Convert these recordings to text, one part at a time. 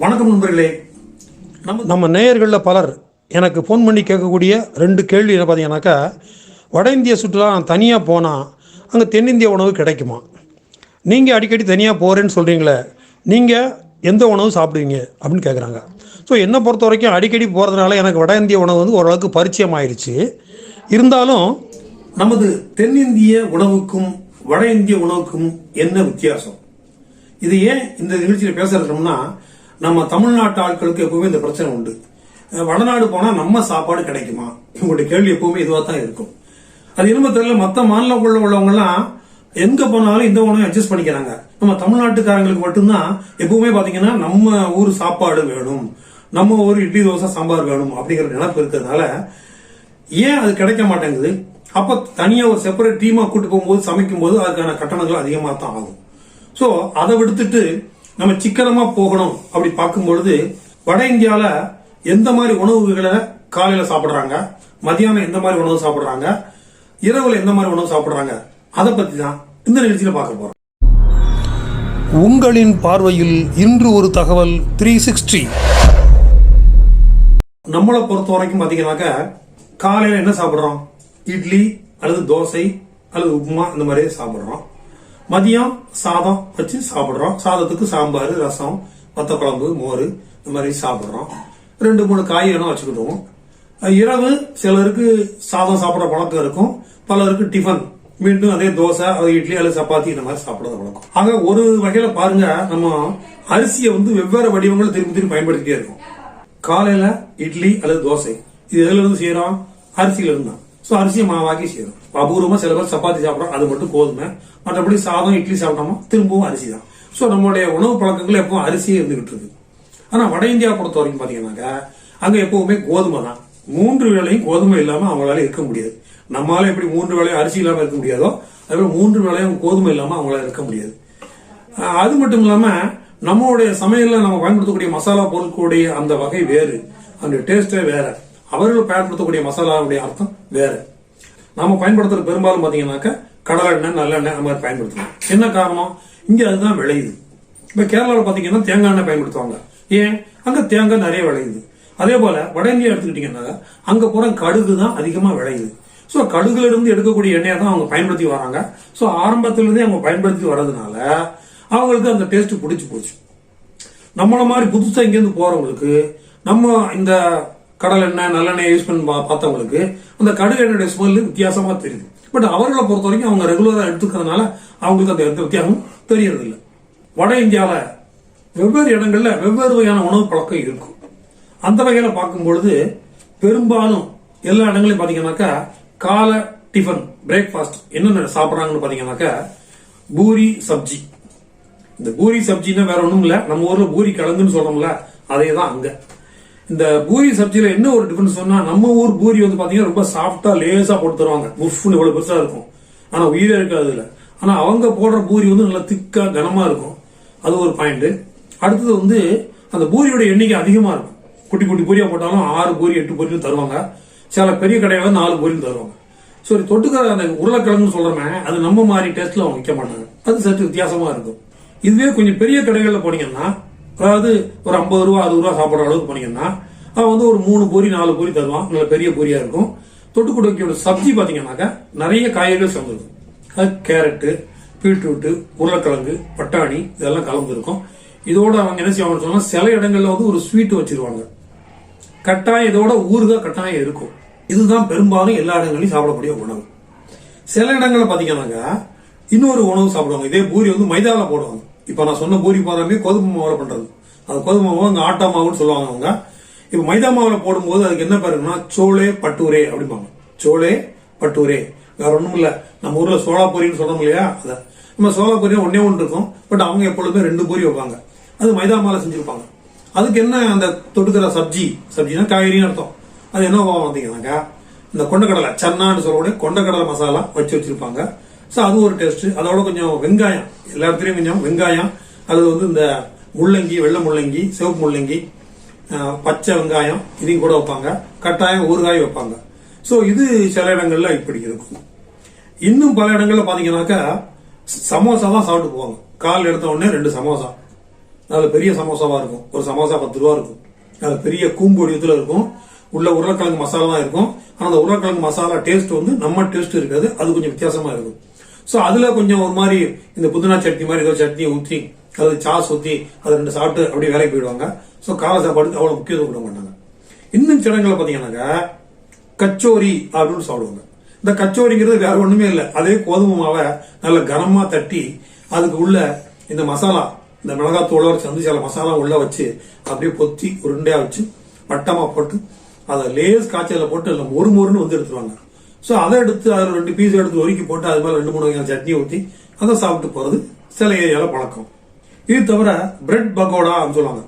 வணக்கம் நண்பர்களே. நம்ம நம்ம நேயர்களில் பலர் எனக்கு ஃபோன் பண்ணி கேட்கக்கூடிய ரெண்டு கேள்வி என்ன பார்த்தீங்கன்னாக்கா வட இந்திய சுற்றுலா நான் தனியாக போனால் அங்கே தென்னிந்திய உணவு கிடைக்குமா? நீங்கள் அடிக்கடி தனியாக போகிறேன்னு சொல்கிறீங்களே நீங்கள் எந்த உணவு சாப்பிடுவீங்க? அப்படின்னு கேட்குறாங்க ஸோ என்னை பொறுத்த வரைக்கும் அடிக்கடி போகிறதுனால எனக்கு வட இந்திய உணவு வந்து ஓரளவுக்கு பரிச்சயம் ஆயிடுச்சு இருந்தாலும் நமது தென்னிந்திய உணவுக்கும் வட இந்திய உணவுக்கும் என்ன வித்தியாசம்? இது ஏன் இந்த நிகழ்ச்சியில பேச இருக்கோம்னா நம்ம தமிழ்நாட்டு ஆட்களுக்கு எப்பவுமே இந்த பிரச்சனை உண்டு. வடநாடு போனா நம்ம சாப்பாடு கிடைக்குமா? இவங்களுடைய கேள்வி எப்பவுமே இதுவா தான் இருக்கும். அது என்னமோ தெரியல மற்ற மாநிலங்களில் உள்ளவங்க எல்லாம் எங்க போனாலும் இந்த உணவை அட்ஜஸ்ட் பண்ணிக்கிறாங்க. நம்ம தமிழ்நாட்டுக்காரங்களுக்கு மட்டும்தான் எப்பவுமே பாத்தீங்கன்னா நம்ம ஊர் சாப்பாடு வேணும். நம்ம ஊர் இட்லி தோசை சாம்பார் வேணும் அப்படிங்கிற நினைப்பு இருக்கிறதுனால ஏன் அது கிடைக்க மாட்டேங்குது? அப்ப தனியா ஒரு செப்பரேட் டீமா கூட்டு போகும்போது சமைக்கும் போது அதுக்கான கட்டணங்கள் அதிகமாக தான் ஆகும். ஸோ அதை விடுத்துட்டு நம்ம சிக்கனமா போகணும் அப்படி பார்க்கும்பொழுது வட இந்தியால எந்த மாதிரி உணவுகளை காலையில சாப்பிடுறாங்க? மதியானம் எந்த மாதிரி உணவு சாப்பிடுறாங்க? இரவுல எந்த மாதிரி உணவு சாப்பிடுறாங்க? அதை பத்தி தான் இந்த நிகழ்ச்சியில பார்க்க போறோம். உங்களின் பார்வையில் இன்று ஒரு தகவல் த்ரீ சிக்ஸ்டி நம்மளை பொறுத்த வரைக்கும் பாத்தீங்கன்னாக்க காலையில என்ன சாப்பிடுறோம்? இட்லி அல்லது தோசை அல்லது உப்புமா இந்த மாதிரி சாப்பிடுறோம். மதியம் சாதம் வச்சு சாப்பிடுறோம். சாதத்துக்கு சாம்பார் ரசம் வத்த குழம்பு மோர் இந்த மாதிரி சாப்பிட்றோம். ரெண்டு மூணு காய் வேணும் வச்சுக்கிடுவோம். இரவு சிலருக்கு சாதம் சாப்பிட்ற பழக்கம் இருக்கும். பலருக்கு டிஃபன் மீண்டும் அதே தோசை அது இட்லி அல்லது சப்பாத்தி இந்த மாதிரி சாப்பிடுறது பழக்கம் ஆக ஒரு வகையில பாருங்க நம்ம அரிசியை வந்து வெவ்வேறு வடிவங்களை திரும்பி திரும்பி பயன்படுத்திட்டே இருக்கோம். காலையில இட்லி அல்லது தோசை இது எதுல இருந்து செய்யறோம்? அரிசியில இருந்து தான். ஸோ அரிசியை மாவாக்கி செய்யறோம் அபூர்வமா சில பேர் சப்பாத்தி சாப்பிடுறோம் அது மட்டும் கோதுமை மற்றபடி சாதம் இட்லி சாப்பிட்டோமா திரும்பவும் அரிசி தான் ஸோ நம்மளுடைய உணவு பழக்கங்கள் எப்பவும் அரிசியே இருந்துகிட்டு இருக்கு. ஆனால் வட இந்தியா பொறுத்த வரைக்கும் பார்த்தீங்கன்னாக்கா அங்கே எப்பவுமே கோதுமை தான் மூன்று வேளையும் கோதுமை இல்லாமல் அவங்களால இருக்க முடியாது. நம்மளால எப்படி மூன்று வேளையும் அரிசி இல்லாமல் இருக்க முடியாதோ அதே மூன்று வேளையும் கோதுமை இல்லாமல் அவங்களால இருக்க முடியாது. அது மட்டும் இல்லாமல் நம்மளுடைய சமையலில் நம்ம பயன்படுத்தக்கூடிய மசாலா பொருட்களுடைய அந்த வகை வேறு. அந்த டேஸ்டே வேற. அவர்கள் பயன்படுத்தக்கூடிய மசாலாவுடைய அர்த்தம் வேற. நாம பயன்படுத்துற பெரும்பாலும் பாத்தீங்கன்னாக்க கடலை எண்ணெய் நல்லெண்ணெய் அந்த மாதிரி பயன்படுத்துவாங்க என்ன காரணம்? இங்க அதுதான் விளையுது. இப்ப கேரளாவில் பாத்தீங்கன்னா தேங்காய் எண்ணெய் பயன்படுத்துவாங்க. ஏன்? அங்க தேங்காய் நிறைய விளையுது. அதே போல வட இந்தியா எடுத்துக்கிட்டீங்கன்னா அங்க போற கடுகு தான் அதிகமா விளையுது. ஸோ கடுகுல இருந்து எடுக்கக்கூடிய எண்ணெயை தான் அவங்க பயன்படுத்தி வராங்க. ஸோ ஆரம்பத்திலிருந்தே அவங்க பயன்படுத்தி வர்றதுனால அவங்களுக்கு அந்த டேஸ்ட் பிடிச்சி போச்சு. நம்மள மாதிரி புதுசாக இங்கேருந்து போறவங்களுக்கு நம்ம இந்த கடல் எண்ணெய் நல்லெண்ணெய் யூஸ் பண்ணி பார்த்தவங்களுக்கு அந்த கடுகு எண்ணெயுடைய ஸ்மெல் வித்தியாசமாக தெரியுது. பட் அவர்களை பொறுத்த வரைக்கும் அவங்க ரெகுலராக எடுத்துக்கிறதுனால அவங்களுக்கு அந்த எந்த வித்தியாசமும் தெரியறதில்லை. வட இந்தியாவில் வெவ்வேறு இடங்களில் வெவ்வேறு வகையான உணவு பழக்கம் இருக்கும். அந்த வகையில் பார்க்கும்பொழுது பெரும்பாலும் எல்லா இடங்களையும் பார்த்தீங்கன்னாக்கா காலை டிஃபன் பிரேக்ஃபாஸ்ட் என்னென்ன சாப்பிட்றாங்கன்னு பார்த்தீங்கன்னாக்கா பூரி சப்ஜி. இந்த பூரி சப்ஜின்னா வேற ஒன்றும் இல்லை. நம்ம ஊரில் பூரி கிழங்குன்னு சொல்கிறோம்ல அதே தான் அங்கே. இந்த பூரி சப்ஜியில என்ன ஒரு டிஃபரன்ஸ் சொன்னா நம்ம ஊர் பூரி வந்து பாத்தீங்கன்னா ரொம்ப சாஃப்டா லேசா போட்டு தருவாங்க. உஃப்னு இவ்வளவு பெருசா இருக்கும். ஆனா உயிரே இருக்காது அதுல ஆனா அவங்க போடுற பூரி வந்து நல்லா திக்கா கனமா இருக்கும். அது ஒரு பாயிண்ட் அடுத்தது வந்து அந்த பூரியோட எண்ணிக்கை அதிகமா இருக்கும். குட்டி குட்டி பூரியா போட்டாலும் ஆறு பூரி எட்டு பூரியும் தருவாங்க. சில பெரிய கடையில நாலு பூரியும் தருவாங்க. சரி தொட்டுக்கிற அந்த உருளைக்கிழங்குன்னு சொல்றோமே அது நம்ம மாதிரி டேஸ்ட்ல அவங்க விற்க மாட்டாங்க. அது சற்று வித்தியாசமா இருக்கும். இதுவே கொஞ்சம் பெரிய கடைகள்ல போனீங்கன்னா அதாவது ஒரு ஐம்பது ரூபா அறுபது ரூபா சாப்பிட்ற அளவுக்கு போனீங்கன்னா அவன் வந்து ஒரு மூணு பூரி நாலு பூரி தருவான். நல்ல பெரிய பொரியா இருக்கும். தொட்டுக்குடுக்கையோட சப்ஜி பாத்தீங்கன்னாக்கா நிறைய காய்கறிகள் சேர்ந்துருக்கும் அது கேரட்டு பீட்ரூட்டு உருளைக்கிழங்கு பட்டாணி இதெல்லாம் கலந்துருக்கும் இதோட அவங்க என்ன செய்வாங்கன்னு சொன்னா சில இடங்கள்ல வந்து ஒரு ஸ்வீட் வச்சிருவாங்க. கட்டாயம் இதோட ஊறுகாய் கட்டாயம் இருக்கும். இதுதான் பெரும்பாலும் எல்லா இடங்களையும் சாப்பிடக்கூடிய உணவு. சில இடங்கள்ல பாத்தீங்கன்னாக்கா இன்னொரு உணவு சாப்பிடுவாங்க. இதே பூரி வந்து மைதாவில் போடுவாங்க. இப்போ நான் சொன்ன பூரி பாதாமே கோதுமை மாவில் பண்ணுறது அந்த கோதுமை மாவு அங்க ஆட்டா மாவுன்னு சொல்லுவாங்க அவங்க. இப்போ மைதா மாவில் போடும்போது அதுக்கு என்ன பேருன்னா சோளே பட்டூரே அப்படிம்பாங்க. சோளே பட்டூரே. வேற ஒன்றும் இல்லை. நம்ம ஊரில் சோளாபூரின்னு சொல்கிறோம் இல்லையா? அதை. நம்ம சோளாபூரி ஒன்றே ஒன்று இருக்கும். பட் அவங்க எப்பொழுதுமே ரெண்டு பூரி வைப்பாங்க. அது மைதா மாவில் செஞ்சுருப்பாங்க. அதுக்கு என்ன அந்த தொடுக்கிற சப்ஜி? சப்ஜினா காய்கறின்னு அர்த்தம். அது என்ன பார்த்தீங்கன்னாக்கா இந்த கொண்டக்கடலை சன்னான்னு சொல்லக்கூடிய கொண்டக்கடலை மசாலா வச்சு வச்சிருப்பாங்க. ஸோ அது ஒரு டேஸ்ட் அதோட கொஞ்சம் வெங்காயம். எல்லாத்துலேயும் கொஞ்சம் வெங்காயம். அல்லது வந்து இந்த முள்ளங்கி வெள்ளை முள்ளங்கி சிவப்பு முள்ளங்கி பச்சை வெங்காயம் இதையும் கூட வைப்பாங்க. கட்டாயம் ஊறுகாய் வைப்பாங்க. ஸோ இது சில இடங்களில் இப்படி இருக்கும். இன்னும் பல இடங்களில் பார்த்தீங்கன்னாக்கா சமோசா தான் சாப்பிட்டு போவாங்க. கால் எடுத்த உடனே ரெண்டு சமோசா. அதில் பெரிய சமோசாவாக இருக்கும். ஒரு சமோசா பத்து ரூபா இருக்கும். அது பெரிய கூம்பு வடிவத்துல இருக்கும். உள்ள உருளைக்கிழங்கு மசாலா தான் இருக்கும். ஆனால் அந்த உருளைக்கிழங்கு மசாலா டேஸ்ட் வந்து நம்ம டேஸ்ட் இருக்காது. அது கொஞ்சம் வித்தியாசமாக இருக்கும். ஸோ அதில் கொஞ்சம் ஒரு மாதிரி இந்த புதினா சட்னி மாதிரி ஏதோ சட்னி ஊற்றி அது சாஸ் ஊற்றி அதை ரெண்டு சாப்பிட்டு அப்படியே வேலைக்கு போயிடுவாங்க. ஸோ காலை சாப்பாடுக்கு அவ்வளோ முக்கியத்துவம் கொடுக்க மாட்டாங்க. இன்னும் சிடங்களை பார்த்தீங்கன்னாக்க கச்சோரி அப்படின்னு சாப்பிடுவாங்க. இந்த கச்சோரிங்கிறது வேற ஒன்றுமே இல்லை. அதே கோதுமை மாவை நல்ல கனமாக தட்டி அதுக்கு உள்ள இந்த மசாலா இந்த மிளகாத்தூளோட சேர்ந்து சில மசாலா உள்ளே வச்சு அப்படியே பொத்தி உருண்டையாக வச்சு வட்டமாக போட்டு அதை லேஸ் காய்ச்சலில் போட்டு இல்லை மொறு மொறுன்னு வந்து எடுத்துருவாங்க. ஸோ அதை எடுத்து அதில் ரெண்டு பீஸ் எடுத்து ஒருக்கி போட்டு அது மேலே ரெண்டு மூணு வகையான சட்னி ஊற்றி அதை சாப்பிட்டு போறது சில ஏரியால பழக்கம். இது தவிர பிரெட் பக்கோடான்னு சொல்லுவாங்க.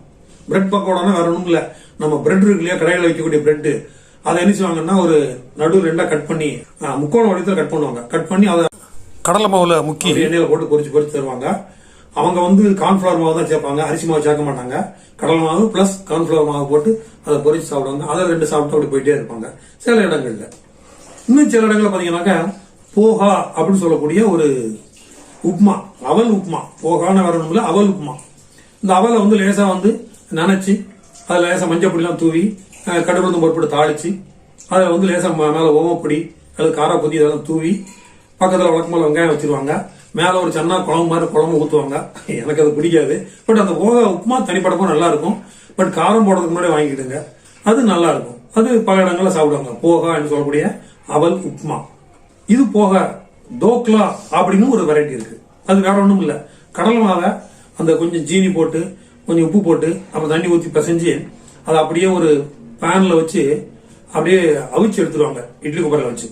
பிரெட் பக்கோடானா வேற ஒன்றும் இல்லை நம்ம பிரெட் இருக்கு இல்லையா கடையில் வைக்கக்கூடிய பிரெட் அதை என்ன செய்வாங்கன்னா ஒரு நடு ரெண்டா கட் பண்ணி முக்கோண வடிவத்தில் கட் பண்ணுவாங்க. கட் பண்ணி அதை கடலை மாவுல முக்கி. அப்படி எண்ணெயில போட்டு பொரிச்சு பொரிச்சு தருவாங்க. அவங்க வந்து கார்ன்ஃபிளவர் மாவு தான் சேர்ப்பாங்க. அரிசி மாவு சேர்க்க மாட்டாங்க. கடலை மாவு பிளஸ் கார்ன்ஃபிளவர் மாவு போட்டு அதை பொரிச்சு சாப்பிடுவாங்க. அதை ரெண்டு சாப்பிட்டு அப்படி போயிட்டே இருப்பாங்க. சில இடங்கள்ல. இன்னும் சில இடங்களில் பார்த்தீங்கன்னாக்கா போகா அப்படின்னு சொல்லக்கூடிய ஒரு உப்மா அவல் உப்மா. போகான்னு வரணும்ல அவல் உப்மா. இந்த அவலை வந்து லேசாக வந்து நினச்சி அதில் லேசாக மஞ்சப்பொடிலாம் தூவி அஹ், கடுகுளுந்தம் பொறுப்பிட்டு தாளிச்சு வந்து லேசாக மேலே ஓமப்பொடி அது காரப்பொடி இதெல்லாம் தூவி பக்கத்தில் வழக்கமாக வெங்காயம் வச்சுருவாங்க. மேலே ஒரு சன்னா குழம்பு மாதிரி குழம்பு ஊற்றுவாங்க எனக்கு அது பிடிக்காது. பட் அந்த போக உப்புமா தனிப்படமா நல்லா இருக்கும் பட் காரம் போடுறதுக்கு முன்னாடி வாங்கிக்கிடுங்க. அது நல்லா இருக்கும் அது பல இடங்களில் சாப்பிடுவாங்க. போகான்னு சொல்லக்கூடிய அவல் உப்புமா இது போக தோக்லா அப்படின்னு ஒரு வெரைட்டி இருக்கு. அது வேற ஒன்றும் இல்லை. கடல் மாவை அந்த கொஞ்சம் ஜீனி போட்டு கொஞ்சம் உப்பு போட்டு அப்புறம் தண்ணி ஊற்றி பிசைஞ்சு அதை அப்படியே ஒரு பேனில் வச்சு அப்படியே அவிச்சு எடுத்துருவாங்க இட்லி குப்பரில் வச்சு.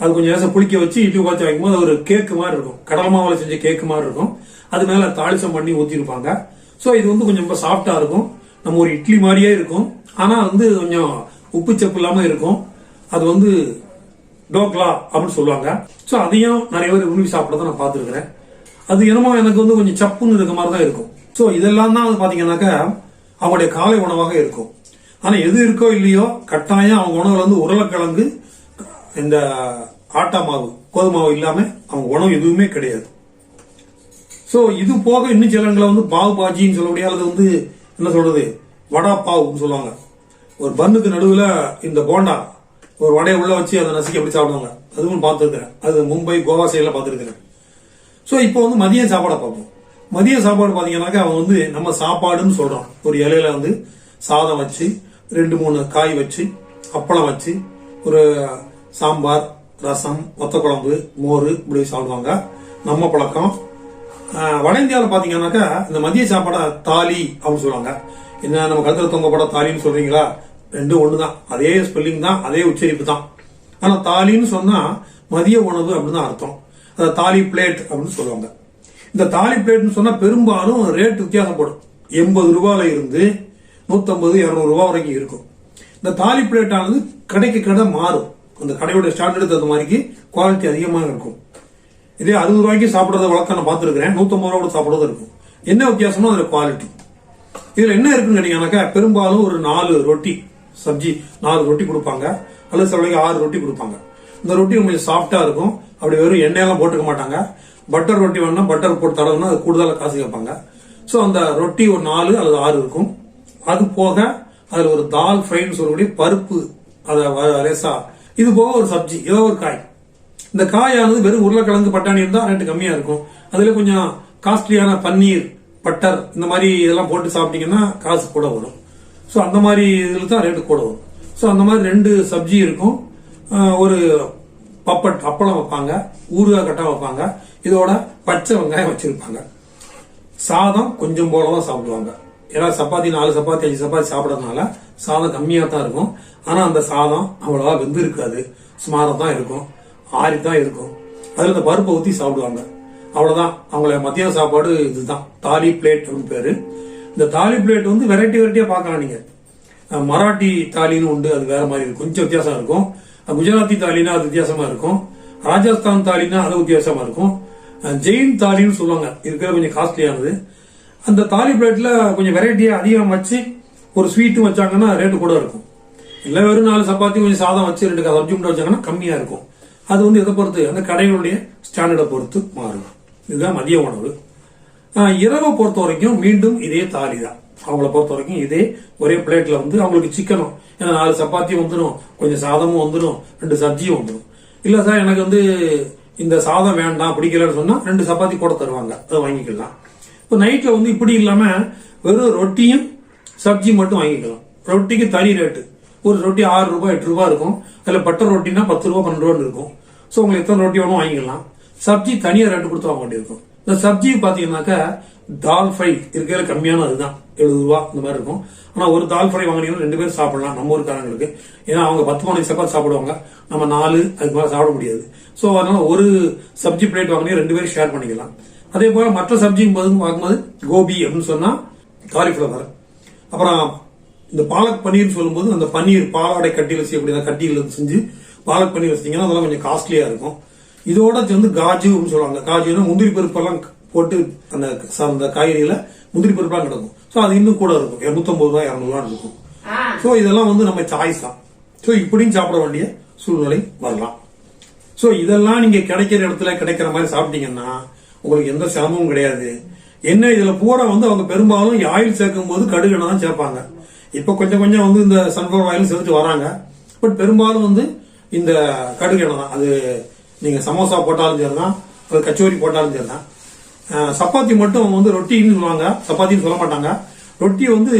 அது கொஞ்சம் நேரம் புளிக்க வச்சு இட்லி பார்த்து வைக்கும்போது அது ஒரு கேக்கு மாதிரி இருக்கும். கடல் மாவில் செஞ்ச கேக்கு மாதிரி இருக்கும். அது மேலே தாளிசம் பண்ணி ஊற்றிருப்பாங்க ஸோ இது வந்து கொஞ்சம் ரொம்ப சாஃப்டாக இருக்கும். நம்ம ஒரு இட்லி மாதிரியே இருக்கும். ஆனால் வந்து கொஞ்சம் உப்பு சப்பு இல்லாமல் இருக்கும். அது வந்து டோக்லா அப்படின்னு சொல்லுவாங்க. ஸோ அதையும் நிறைய பேர் விரும்பி சாப்பிடறத நான் பார்த்துருக்குறேன். அது என்னமோ எனக்கு வந்து கொஞ்சம் சப்புன்னு இருக்க மாதிரி தான் இருக்கும். ஸோ இதெல்லாம் தான் வந்து அவங்களுடைய காலை உணவாக இருக்கும். ஆனால் எது இருக்கோ இல்லையோ கட்டாயம் அவங்க உணவுல வந்து உருளைக்கிழங்கு இந்த ஆட்டா மாவு கோதுமை மாவு அவங்க உணவு எதுவுமே கிடையாது. ஸோ இது போக இன்னும் சிலங்களை வந்து பாவு பாஜின்னு சொல்லக்கூடிய அல்லது வந்து என்ன சொல்றது வடா பாவுன்னு சொல்லுவாங்க. ஒரு பன்னுக்கு நடுவில் இந்த போண்டா ஒரு வடையை உள்ள வச்சு அதை நசுக்கி அப்படி சாப்பிடுவாங்க? அதுவும் பார்த்துருக்கிறேன். அது மும்பை கோவா சைடில் பார்த்துருக்கிறேன். ஸோ இப்போ வந்து மதிய சாப்பாடை பார்ப்போம். மதிய சாப்பாடு பார்த்தீங்கன்னாக்கா அவன் வந்து நம்ம சாப்பாடுன்னு சொல்கிறான் ஒரு இலையில வந்து சாதம் வச்சு ரெண்டு மூணு காய் வச்சு அப்பளம் வச்சு ஒரு சாம்பார் ரசம் ஒத்த குழம்பு மோர் இப்படி சாப்பிடுவாங்க. நம்ம பழக்கம். வட இந்தியாவில் பார்த்தீங்கன்னாக்கா இந்த மதிய சாப்பாடை தாலி அப்படின்னு சொல்லுவாங்க. என்ன நம்ம கருத்துல தொங்கப்பட தாலின்னு சொல்றீங்களா? ரெண்டும் ஒன்று தான் அதே ஸ்பெல்லிங் தான் அதே உச்சரிப்பு தான். ஆனால் தாலின்னு சொன்னால் மதிய உணவு அப்படின்னு தான் அர்த்தம். அதை தாலி பிளேட் அப்படின்னு சொல்லுவாங்க. இந்த தாலி பிளேட்னு சொன்னால் பெரும்பாலும் ரேட் வித்தியாசப்படும். எண்பது ரூபாயில இருந்து நூற்றம்பது இரநூறுவா வரைக்கும் இருக்கும். இந்த தாலி பிளேட்டானது கடைக்கு கடை மாறும். அந்த கடையோட ஸ்டாண்டர்டு தகுந்த மாதிரிக்கு குவாலிட்டி அதிகமாக இருக்கும். இதே அறுபது ரூபாய்க்கு சாப்பிட்றத வழக்கம் நான் பார்த்துருக்கிறேன். நூற்றம்பது ரூபா சாப்பிட்றது சாப்பிடுறது இருக்கும். என்ன வித்தியாசமோ அதில் குவாலிட்டி இதில் என்ன இருக்குன்னு கேட்டீங்கன்னாக்கா பெரும்பாலும் ஒரு நாலு ரொட்டி. சப்ஜி நாலு ரொட்டி கொடுப்பாங்க அல்லது சில ஆறு ரொட்டி கொடுப்பாங்க. இந்த ரொட்டி கொஞ்சம் சாஃப்டா இருக்கும். அப்படி வெறும் எண்ணெயெல்லாம் போட்டுக்க மாட்டாங்க. பட்டர் ரொட்டி வேணா பட்டர் போட்டு தடவுனா அது கூடுதலாக காசு கேட்பாங்க. ஸோ அந்த ரொட்டி ஒரு நாலு அல்லது ஆறு இருக்கும். அது போக அதில் ஒரு தால் ஃப்ரைன்னு சொல்லக்கூடிய பருப்பு அதை ரேசா. இது போக ஒரு சப்ஜி ஏதோ ஒரு காய். இந்த காயானது வெறும் உருளைக்கிழங்கு பட்டாணி இருந்தால் ரேட்டு கம்மியாக இருக்கும். அதில் கொஞ்சம் காஸ்ட்லியான பன்னீர் பட்டர் இந்த மாதிரி இதெல்லாம் போட்டு சாப்பிட்டீங்கன்னா காசு கூட வரும். ஸோ அந்த மாதிரி இதில் தான் ரேட்டு கூட வரும். ஸோ அந்த மாதிரி ரெண்டு சப்ஜி இருக்கும். ஒரு பப்பட் அப்பளம் வைப்பாங்க ஊறுகாய் கட்டாக வைப்பாங்க இதோட பச்சை வெங்காயம் வச்சிருப்பாங்க. சாதம் கொஞ்சம் போல தான் சாப்பிடுவாங்க. ஏன்னா சப்பாத்தி நாலு சப்பாத்தி அஞ்சு சப்பாத்தி சாப்பிடறதுனால சாதம் கம்மியாக தான் இருக்கும். ஆனால் அந்த சாதம் அவ்வளோவா வெந்து இருக்காது. சுமாரம் தான் இருக்கும். ஆறி தான் இருக்கும். அதில் இந்த பருப்பை ஊற்றி சாப்பிடுவாங்க. அவ்வளோதான் அவங்கள மத்தியான சாப்பாடு இதுதான். தாலி பிளேட் அப்படின்னு பேர். இந்த தாலி பிளேட் வந்து வெரைட்டி வெரைட்டியா பார்க்கலாம் நீங்க. மராட்டி தாலின்னு உண்டு அது வேற மாதிரி இருக்கும். கொஞ்சம் வித்தியாசம் இருக்கும். குஜராத்தி தாலினா அது வித்தியாசமா இருக்கும். ராஜஸ்தான் தாலினா அது வித்தியாசமா இருக்கும். ஜெயின் தாலின்னு சொல்லுவாங்க. இருக்கிற கொஞ்சம் காஸ்ட்லியானது அந்த தாலி பிளேட்ல கொஞ்சம் வெரைட்டியா அதிகம் வச்சு ஒரு ஸ்வீட்டும் வச்சாங்கன்னா ரேட்டு கூட இருக்கும். இல்ல வெறும் நாலு சப்பாத்தி கொஞ்சம் சாதம் வச்சு ரெண்டு சப்ஜி மட்டும் வச்சாங்கன்னா கம்மியா இருக்கும். அது வந்து எதை பொறுத்து? அந்த கடைகளுடைய ஸ்டாண்டர்டை பொறுத்து மாறும். இதுதான் மதிய உணவு. இரவை பொறுத்த வரைக்கும் மீண்டும் இதே தாலி தான் அவங்கள பொறுத்த வரைக்கும் இதே ஒரே பிளேட்ல வந்து அவங்களுக்கு சிக்கனும். ஏன்னா நாலு சப்பாத்தியும் வந்துடும் கொஞ்சம் சாதமும் வந்துடும் ரெண்டு சப்ஜியும் வந்துடும் இல்ல சார் எனக்கு வந்து இந்த சாதம் வேண்டாம் பிடிக்கலன்னு சொன்னா ரெண்டு சப்பாத்தி கூட தருவாங்க. அதை வாங்கிக்கலாம். இப்போ நைட்ல வந்து இப்படி இல்லாம வெறும் ரொட்டியும் சப்ஜி மட்டும் வாங்கிக்கலாம். ரொட்டிக்கு தனி ரேட்டு ஒரு ரொட்டி ஆறு ரூபாய் எட்டு ரூபாய் இருக்கும். அதில் பட்டர் ரொட்டினா பத்து ரூபா பன்னெண்டு ரூபான்னு இருக்கும். ஸோ உங்களுக்கு எத்தனை ரொட்டி வேணும் வாங்கிக்கலாம். சப்ஜி தனியாக ரேட்டு கொடுத்து வாங்க வேண்டியிருக்கும் இந்த சப்ஜி பார்த்தீங்கன்னாக்கா தால் ஃப்ரை இருக்கிற கம்மியான அதுதான். எழுபது ரூபா இந்த மாதிரி இருக்கும். ஆனா ஒரு தால் ஃப்ரை வாங்கினீங்கன்னா ரெண்டு பேரும் சாப்பிடலாம். நம்ம ஊருக்காரங்களுக்கு. ஏன்னா அவங்க பத்து மணி சப்பாத்தி சாப்பிடுவாங்க. நம்ம நாலு அதுக்கு மேலே சாப்பிட முடியாது. ஸோ அதனால ஒரு சப்ஜி பிளேட் வாங்கினா ரெண்டு பேரும் ஷேர் பண்ணிக்கலாம். அதே போல மற்ற சப்ஜி பார்க்கும்போது கோபி அப்படின்னு சொன்னா காலிஃபிளவர் அப்புறம் இந்த பாலக் பன்னீர் சொல்லும்போது அந்த பன்னீர் பாலாடை கட்டியில் செய்யக்கூடிய அந்த செஞ்சு பாலக் பன்னீர் வச்சிங்கன்னா அதெல்லாம் கொஞ்சம் காஸ்ட்லியா இருக்கும். இதோட சேர்ந்து காஜு அப்படின்னு சொல்லுவாங்க. காஜுனா முந்திரி பருப்பெல்லாம் போட்டு அந்த ச- அந்த காய்கறியில முந்திரி பருப்பெல்லாம் கிடக்கும். ஸோ அது இன்னும் கூட இருக்கும். இருநூத்தம்பது ரூபாய் இரநூறுவா இருக்கும். ஸோ இதெல்லாம் வந்து நம்ம சாய்ஸ் தான். ஸோ இப்படியும் சாப்பிட வேண்டிய சூழ்நிலை வரலாம். சோ இதெல்லாம் நீங்க கிடைக்கிற இடத்துல கிடைக்கிற மாதிரி சாப்பிட்டீங்கன்னா உங்களுக்கு எந்த சிரமமும் கிடையாது. என்ன இதுல பூரா வந்து அவங்க பெரும்பாலும் ஆயில் சேர்க்கும் போது கடுகு எண்ணெய் தான் சேர்ப்பாங்க. இப்ப கொஞ்சம் கொஞ்சம் வந்து இந்த சன்ஃபிளவர் ஆயில் சேர்த்து வராங்க. பட் பெரும்பாலும் வந்து இந்த கடுகு எண்ணெய் தான். அது நீங்கள் சமோசா போட்டாலும் சரிதான். ஒரு கச்சோரி போட்டாலும் சரி தான் சப்பாத்தி மட்டும் அவங்க வந்து ரொட்டின்னு சொல்லுவாங்க. சப்பாத்தின்னு சொல்ல மாட்டாங்க. ரொட்டி வந்து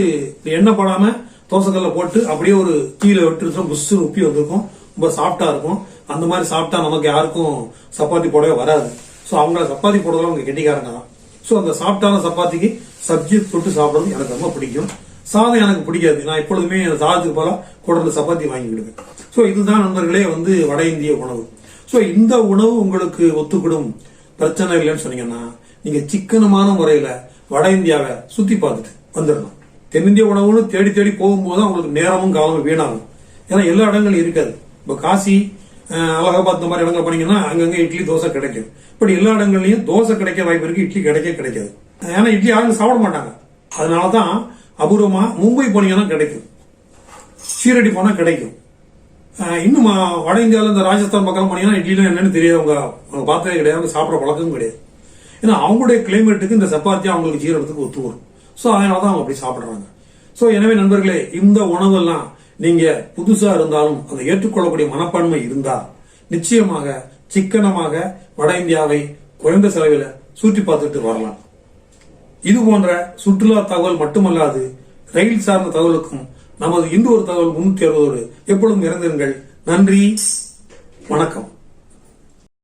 எண்ணெய் போடாமல் தோசைக்கல்ல போட்டு அப்படியே ஒரு தீயில விட்டு புஷ்ஷு உப்பி வந்திருக்கும். ரொம்ப சாஃப்டா இருக்கும். அந்த மாதிரி சாப்பிட்டா நமக்கு யாருக்கும் சப்பாத்தி போடவே வராது. ஸோ அவங்கள சப்பாத்தி போடுறதுல அவங்க கெட்டிக்காரங்க தான். ஸோ அந்த சாப்பிட்டான சப்பாத்திக்கு சப்ஜி தொட்டு சாப்பிடுறது எனக்கு ரொம்ப பிடிக்கும். சாதம் எனக்கு பிடிக்காது. நான் எப்பொழுதுமே சாதத்துக்கு போல கூட சப்பாத்தி வாங்கி ஸோ இதுதான் நண்பர்களே வந்து வட இந்திய உணவு. ஸோ இந்த உணவு உங்களுக்கு ஒத்துக்கிடும். பிரச்சனை இல்லைன்னு சொன்னீங்கன்னா நீங்க சிக்கனமான முறையில வட இந்தியாவை சுத்தி பார்த்துட்டு வந்துடணும் தென்னிந்திய உணவுன்னு தேடி தேடி போகும்போது உங்களுக்கு நேரமும் காலமும் வீணாகும். ஏன்னா எல்லா இடங்களும் இருக்காது. இப்போ காசி அலகாபாத் இந்த மாதிரி இடங்கள் போனீங்கன்னா அங்கங்க இட்லி தோசை கிடைக்கும். இப்படி எல்லா இடங்கள்லயும் தோசை கிடைக்க வாய்ப்பு இருக்கு இட்லி கிடைக்க கிடைக்காது. ஏன்னா இட்லி யாரும் சாப்பிட மாட்டாங்க. அதனாலதான் அபூர்வமா மும்பை போனீங்கன்னா கிடைக்கும். ஷீரடி போனா கிடைக்கும். இன்னும் வட இந்தியாவில் இந்த ராஜஸ்தான் பக்கம் போனீங்கன்னா இட்லினா என்னன்னு தெரியாது. அவங்க அவங்க பார்த்ததே கிடையாது அவங்க சாப்பிட்ற பழக்கமும் கிடையாது. ஏன்னா அவங்களுடைய கிளைமேட்டுக்கு இந்த சப்பாத்தி அவங்களுக்கு ஜீரணத்துக்கு ஒத்து வரும். ஸோ அதனால தான் அவங்க அப்படி சாப்பிட்றாங்க. ஸோ எனவே நண்பர்களே இந்த உணவெல்லாம் நீங்கள் புதுசாக இருந்தாலும் அதை ஏற்றுக்கொள்ளக்கூடிய மனப்பான்மை இருந்தால் நிச்சயமாக சிக்கனமாக வட இந்தியாவை குறைந்த செலவில் சுற்றி பார்த்துட்டு வரலாம். இது போன்ற சுற்றுலா தகவல் மட்டுமல்லாது ரயில் சார்ந்த தகவலுக்கும் நமது இன்று ஒரு தகவல் முன்னூற்றி அறுபதோடு எப்பொழுதும் இறந்திருங்கள். நன்றி. வணக்கம்.